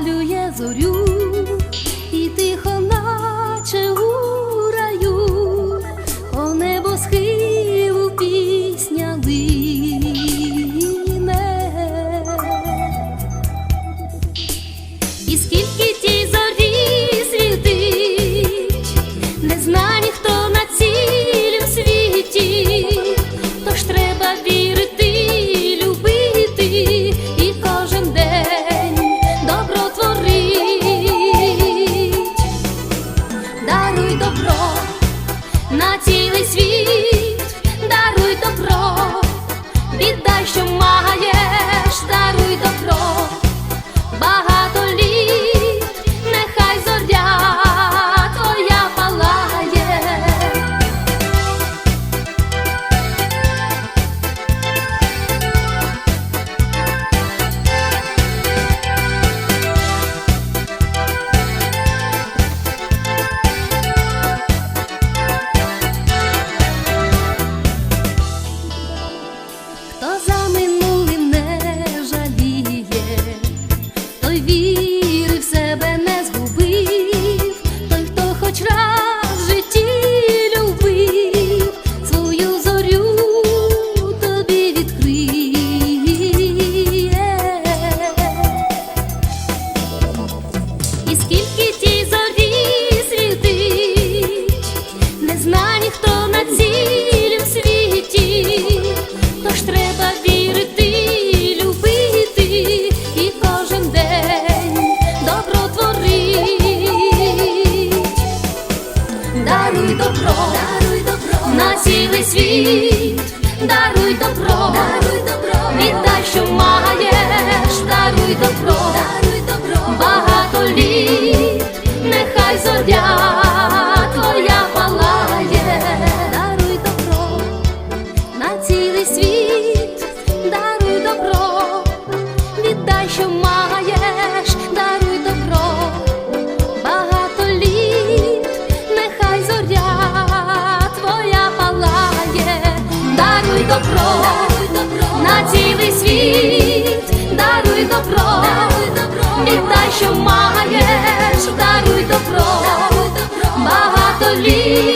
малює зорю. добро, на цілий світ, даруй добро, віддай, що маєш, даруй добро, багато літ.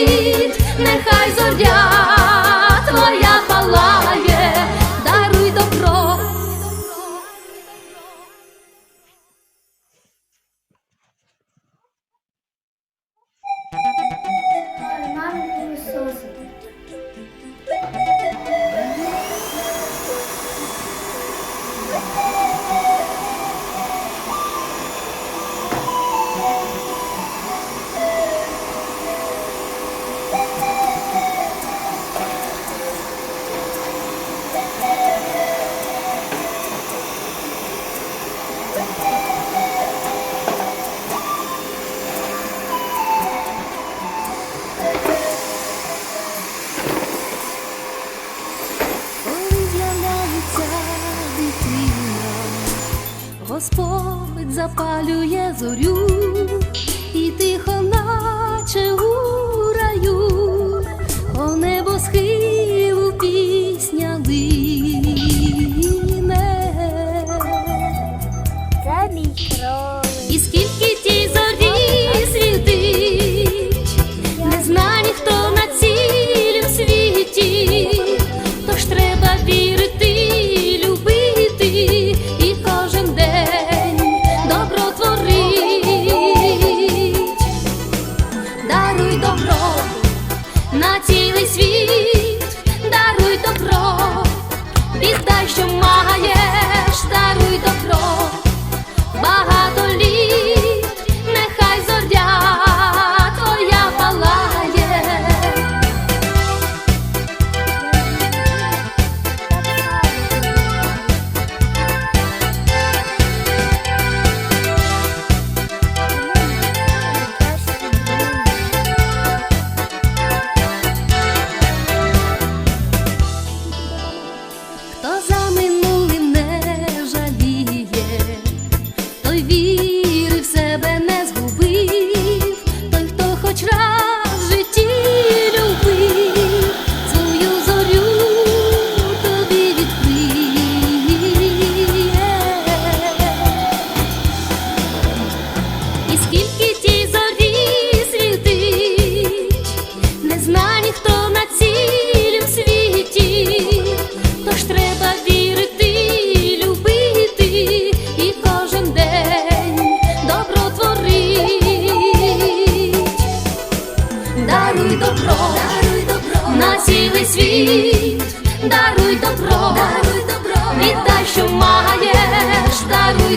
запалює зорю і тихо, наче у.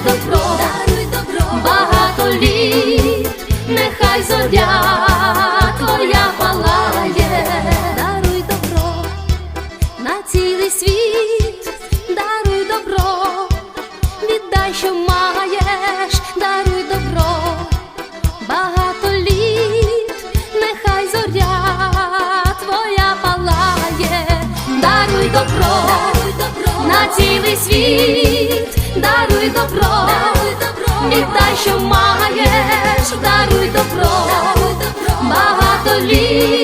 Добро, даруй добро, багато літ, нехай зоря твоя палає, даруй добро на цілий світ, даруй добро, віддай, що маєш, даруй добро, багато літ, нехай зоря твоя палає, даруй добро, даруй добро, на цілий світ, даруй добро, віддай, що маєш, даруй добро, багато літ,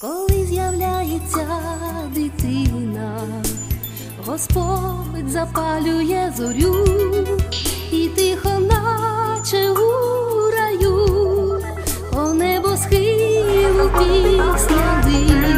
Коли з'являється дитина, Господь запалює зорю і тихо, наче у раю, по небосхилу пісня лине.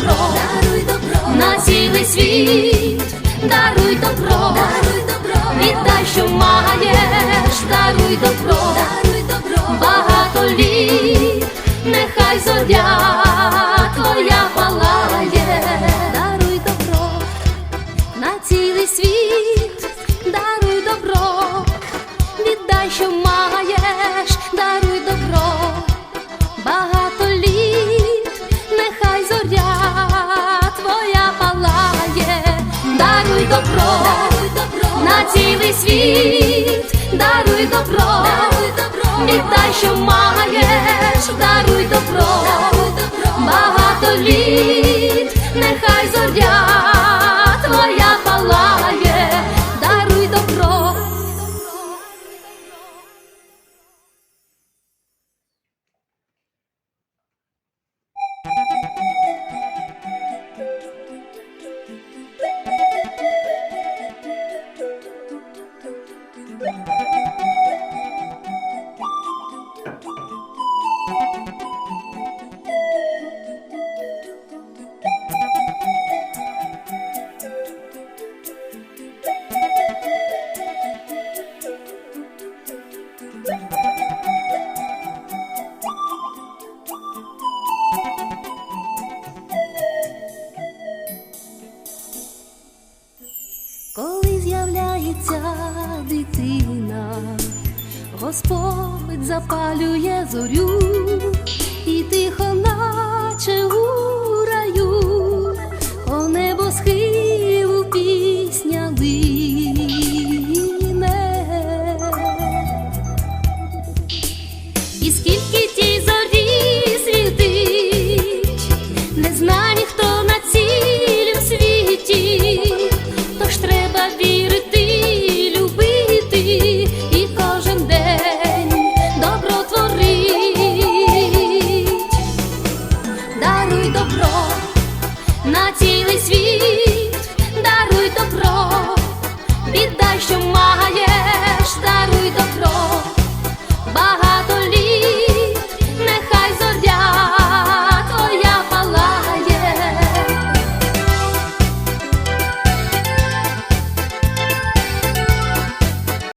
Добро, даруй добро. На цілий світ, даруй добро, даруй добро, віддай, що маєш, даруй добро, даруй добро, багато літ, нехай зоря цілий світ, даруй добро, даруй добро, віддай, що маєш, даруй добро, даруй добро, Господь запалює зорю і тихо, наче